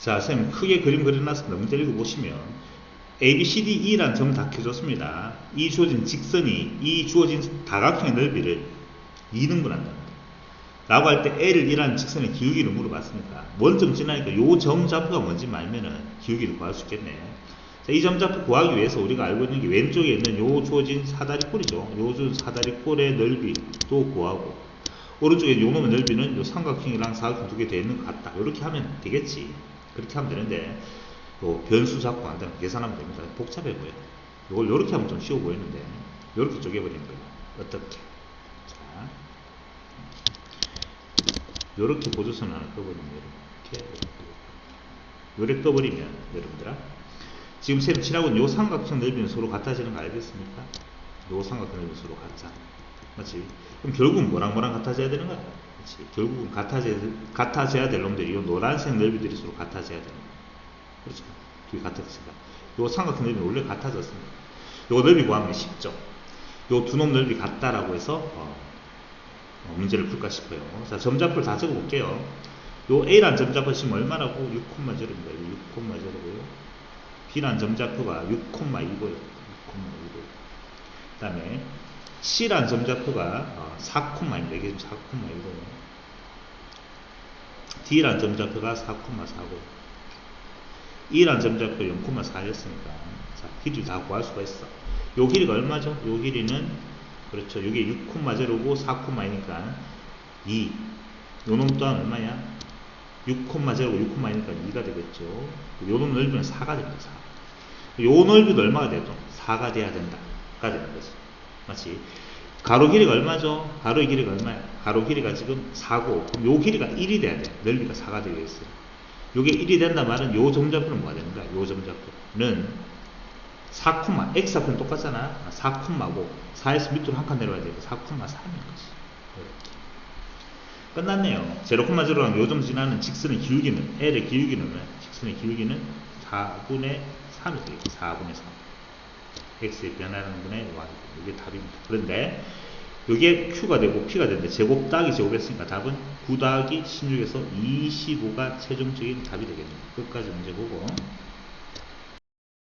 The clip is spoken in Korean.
자, 선생님 크게 그림 그려놨습니다. 문제 읽어보시면 A, B, C, D, E라는 점다 켜줬습니다. 이 주어진 직선이 이 주어진 다각형의 넓이를 2등분한다는 거예요. 라고 할 때 L을 1라는 직선의 기울기를 물어봤으니까 원점 지나니까 요 점 좌표가 뭔지 알면은 기울기를 구할 수 있겠네. 자, 이 점 좌표 구하기 위해서 우리가 알고 있는 게 왼쪽에 있는 요 주어진 사다리꼴이죠. 요 주어진 사다리꼴의 넓이도 구하고 오른쪽에 요 놈의 넓이는 요 삼각형이랑 사각형 두 개 되어 있는 것 같다. 이렇게 하면 되겠지. 그렇게 하면 되는데 요 변수 잡고 안 되면 계산하면 됩니다. 복잡해 보여. 요걸 요렇게 하면 좀 쉬워 보이는데 요렇게 쪼개버리는 거예요. 어떻게? 자, 요렇게 보조선 하나 떠버리면 이렇게 요렇게 떠버리면 여러분들아 지금 쌤 칠하고는 요 삼각형 넓이는 서로 같아지는 거 알겠습니까? 요 삼각형 넓이는 서로 같잖아. 맞지? 그럼 결국은 뭐랑 뭐랑 같아져야 되는 거야? 결국은 같아져야, 같아져야 될 놈들이 요 노란색 넓이들이 서로 같아져야 되는 거야. 그렇죠? 둘이 같았으니까. 요 삼각형 넓이는 원래 같아졌습니다. 요 넓이 구하면 쉽죠? 요 두 놈 넓이 같다라고 해서 어, 어, 문제를 풀까 싶어요. 자, 점좌표를 다 적어볼게요. 요 A란 점좌표 지금 얼마라고? 6,0입니다. 6,0고요. B란 점좌표가 6,2고요. 6,2고. 그 다음에 C란 점좌표가 어, 4,2입니다. 이게 지금 4,2고요. D란 점좌표가 4,4고. E란 점좌표 0,4였으니까. 자, 길이 다 구할 수가 있어. 요 길이가 얼마죠? 요 길이는 그렇죠. 이게 6,0고 4,2니까 2. 요놈 또한 얼마냐? 6,0고 6,2니까 2가 되겠죠. 요놈 넓이는 4가 됩니다. 4. 요 넓이도 얼마가 돼도 4가 돼야 된다. 가 되는 거지. 맞지? 가로 길이가 얼마죠? 가로의 길이가 얼마야? 가로 길이가 지금 4고 그럼 요 길이가 1이 돼야 돼. 넓이가 4가 되겠어요. 요게 1이 된다 말은 요 점좌표는 뭐가 되는 거야? 요 점좌표는 4, x좌표는 똑같잖아. 4콤마고 4에서 밑으로 한 칸 내려와야 되고 4콤마 3인 거지. 이렇게. 끝났네요. 0,0랑 요점 지나는 직선의 기울기는 L의 기울기는 직선의 기울기는 4분의 3이 되겠죠. 4분의 3. X의 변하는 분의 y. 이게 답입니다. 그런데 이게 q가 되고 p가 되는데 제곱 더하기 제곱 했으니까 답은 9 더하기 16에서 25가 최종적인 답이 되겠네요. 끝까지 문제 보고